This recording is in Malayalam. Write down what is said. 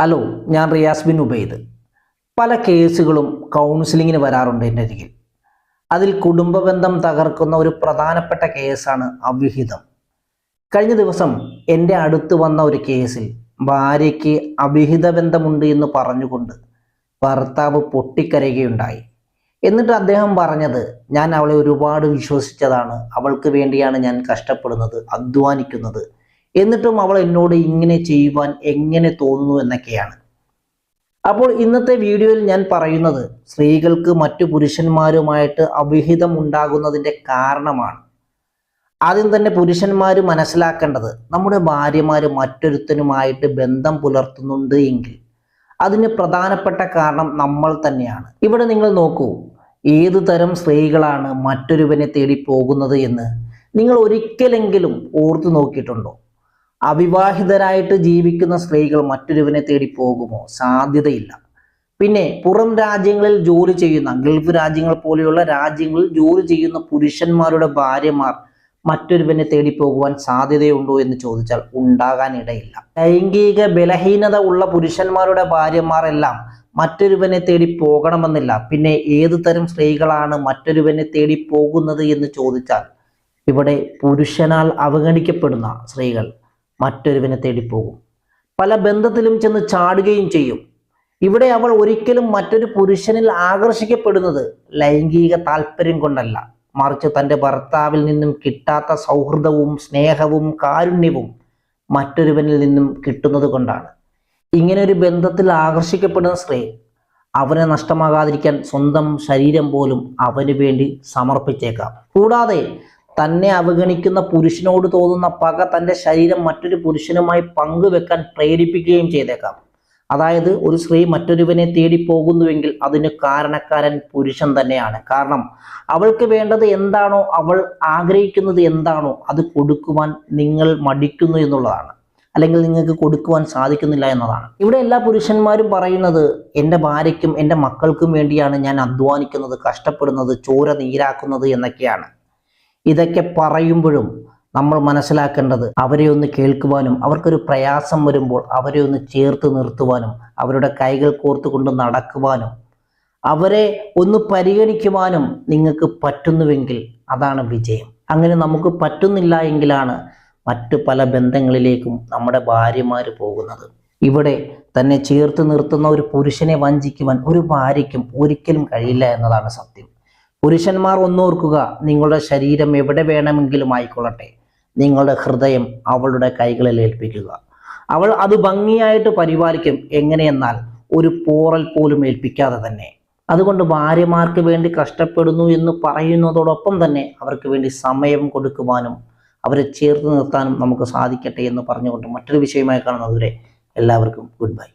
ഹലോ ഞാൻ റിയാസ് ബിൻ ഉബൈദ്. പല കേസുകളും കൗൺസിലിങ്ങിന് വരാറുണ്ട് എന്റെ അരികിൽ. അതിൽ കുടുംബബന്ധം തകർക്കുന്ന ഒരു പ്രധാനപ്പെട്ട കേസാണ് അവിഹിതം. കഴിഞ്ഞ ദിവസം എന്റെ അടുത്ത് വന്ന ഒരു കേസിൽ ഭാര്യയ്ക്ക് അവിഹിത ബന്ധമുണ്ട് എന്ന് പറഞ്ഞുകൊണ്ട് ഭർത്താവ് പൊട്ടിക്കരയുകയുണ്ടായി. എന്നിട്ട് അദ്ദേഹം പറഞ്ഞത് ഞാൻ അവളെ ഒരുപാട് വിശ്വസിച്ചതാണ്. അവൾക്ക് വേണ്ടിയാണ് ഞാൻ കഷ്ടപ്പെടുന്നത് അധ്വാനിക്കുന്നത്. എന്നിട്ടും അവൾ എന്നോട് ഇങ്ങനെ ചെയ്യുവാൻ എങ്ങനെ തോന്നുന്നു എന്നൊക്കെയാണ്. അപ്പോൾ ഇന്നത്തെ വീഡിയോയിൽ ഞാൻ പറയുന്നത് സ്ത്രീകൾക്ക് മറ്റു പുരുഷന്മാരുമായിട്ട് അവിഹിതം ഉണ്ടാകുന്നതിന്റെ കാരണമാണ്. ആദ്യം തന്നെ പുരുഷന്മാർ മനസ്സിലാക്കേണ്ടത് നമ്മുടെ ഭാര്യമാർ മറ്റൊരുത്തനുമായിട്ട് ബന്ധം പുലർത്തുന്നുണ്ട് എങ്കിൽ അതിന് പ്രധാനപ്പെട്ട കാരണം നമ്മൾ തന്നെയാണ്. ഇവിടെ നിങ്ങൾ നോക്കൂ ഏതു തരം സ്ത്രീകളാണ് മറ്റൊരുവനെ തേടി പോകുന്നത് എന്ന് നിങ്ങൾ ഒരിക്കലെങ്കിലും ഓർത്തു നോക്കിയിട്ടുണ്ടോ? അവിവാഹിതരായിട്ട് ജീവിക്കുന്ന സ്ത്രീകൾ മറ്റൊരുവനെ തേടി പോകുമോ? സാധ്യതയില്ല. പിന്നെ പുറം രാജ്യങ്ങളിൽ ജോലി ചെയ്യുന്ന ഗൾഫ് രാജ്യങ്ങൾ പോലെയുള്ള രാജ്യങ്ങളിൽ ജോലി ചെയ്യുന്ന പുരുഷന്മാരുടെ ഭാര്യമാർ മറ്റൊരുവനെ തേടി പോകുവാൻ സാധ്യതയുണ്ടോ എന്ന് ചോദിച്ചാൽ ഉണ്ടാകാനിടയില്ല. ലൈംഗിക ബലഹീനത ഉള്ള പുരുഷന്മാരുടെ ഭാര്യമാരെല്ലാം മറ്റൊരുവനെ തേടി പോകണമെന്നില്ല. പിന്നെ ഏതു തരം സ്ത്രീകളാണ് മറ്റൊരുവനെ തേടി പോകുന്നത് എന്ന് ചോദിച്ചാൽ ഇവിടെ പുരുഷനാൽ അവഗണിക്കപ്പെടുന്ന സ്ത്രീകൾ മറ്റൊരുവനെ തേടിപ്പോകും. പോകും പല ബന്ധത്തിലും ചെന്ന് ചാടുകയും ചെയ്യും. ഇവിടെ അവൾ ഒരിക്കലും മറ്റൊരു പുരുഷനിൽ ആകർഷിക്കപ്പെടുന്നത് ലൈംഗിക താല്പര്യം കൊണ്ടല്ല. മറിച്ച് തന്റെ ഭർത്താവിൽ നിന്നും കിട്ടാത്ത സൗഹൃദവും സ്നേഹവും കാരുണ്യവും മറ്റൊരുവനിൽ നിന്നും കിട്ടുന്നത് കൊണ്ടാണ്. ഇങ്ങനെ ഒരു ബന്ധത്തിൽ ആകർഷിക്കപ്പെടുന്ന സ്ത്രീ അവനെ നഷ്ടമാകാതിരിക്കാൻ സ്വന്തം ശരീരം പോലും അവന് വേണ്ടി സമർപ്പിച്ചേക്കാം. കൂടാതെ തന്നെ അവഗണിക്കുന്ന പുരുഷനോട് തോന്നുന്ന പക തന്റെ ശരീരം മറ്റൊരു പുരുഷനുമായി പങ്കുവെക്കാൻ പ്രേരിപ്പിക്കുകയും ചെയ്തേക്കാം. അതായത് ഒരു സ്ത്രീ മറ്റൊരുവനെ തേടി പോകുന്നുവെങ്കിൽ അതിന് കാരണക്കാരൻ പുരുഷൻ തന്നെയാണ്. കാരണം അവൾക്ക് വേണ്ടത് എന്താണോ അവൾ ആഗ്രഹിക്കുന്നത് എന്താണോ അത് കൊടുക്കുവാൻ നിങ്ങൾ മടിക്കുന്നു എന്നുള്ളതാണ്. അല്ലെങ്കിൽ നിങ്ങൾക്ക് കൊടുക്കുവാൻ സാധിക്കുന്നില്ല എന്നതാണ്. ഇവിടെ എല്ലാ പുരുഷന്മാരും പറയുന്നത് എന്റെ ഭാര്യയ്ക്കും എന്റെ മക്കൾക്കും വേണ്ടിയാണ് ഞാൻ അധ്വാനിക്കുന്നത് കഷ്ടപ്പെടുന്നത് ചോര നീരാക്കുന്നത് എന്നൊക്കെയാണ്. ഇതൊക്കെ പറയുമ്പോഴും നമ്മൾ മനസ്സിലാക്കേണ്ടത് അവരെ ഒന്ന് കേൾക്കുവാനും അവർക്കൊരു പ്രയാസം വരുമ്പോൾ അവരെ ഒന്ന് ചേർത്ത് നിർത്തുവാനും അവരുടെ കൈകൾ കോർത്തുകൊണ്ട് നടക്കുവാനും അവരെ ഒന്ന് പരിഗണിക്കുവാനും നിങ്ങൾക്ക് പറ്റുന്നുവെങ്കിൽ അതാണ് വിജയം. അങ്ങനെ നമുക്ക് പറ്റുന്നില്ല എങ്കിലാണ് മറ്റു പല ബന്ധങ്ങളിലേക്കും നമ്മുടെ ഭാര്യമാർ പോകുന്നത്. ഇവിടെ തന്നെ ചേർത്ത് നിർത്തുന്ന ഒരു പുരുഷനെ വഞ്ചിക്കുവാൻ ഒരു ഭാര്യയ്ക്കും ഒരിക്കലും കഴിയില്ല എന്നതാണ് സത്യം. പുരുഷന്മാർ ഒന്നോർക്കുക നിങ്ങളുടെ ശരീരം എവിടെ വേണമെങ്കിലും ആയിക്കൊള്ളട്ടെ. നിങ്ങളുടെ ഹൃദയം അവളുടെ കൈകളിൽ ഏൽപ്പിക്കുക. അവൾ അത് ഭംഗിയായിട്ട് പരിപാലിക്കും എങ്ങനെയെന്നാൽ ഒരു പോറൽ പോലും ഏൽപ്പിക്കാതെ തന്നെ. അതുകൊണ്ട് ഭാര്യമാർക്ക് വേണ്ടി കഷ്ടപ്പെടുന്നു എന്ന് പറയുന്നതോടൊപ്പം തന്നെ അവർക്ക് വേണ്ടി സമയം കൊടുക്കുവാനും അവരെ ചേർത്ത് നിർത്താനും നമുക്ക് സാധിക്കട്ടെ എന്ന് പറഞ്ഞുകൊണ്ട് മറ്റൊരു വിഷയമായി കാണുന്നതുവരെ എല്ലാവർക്കും ഗുഡ് ബൈ.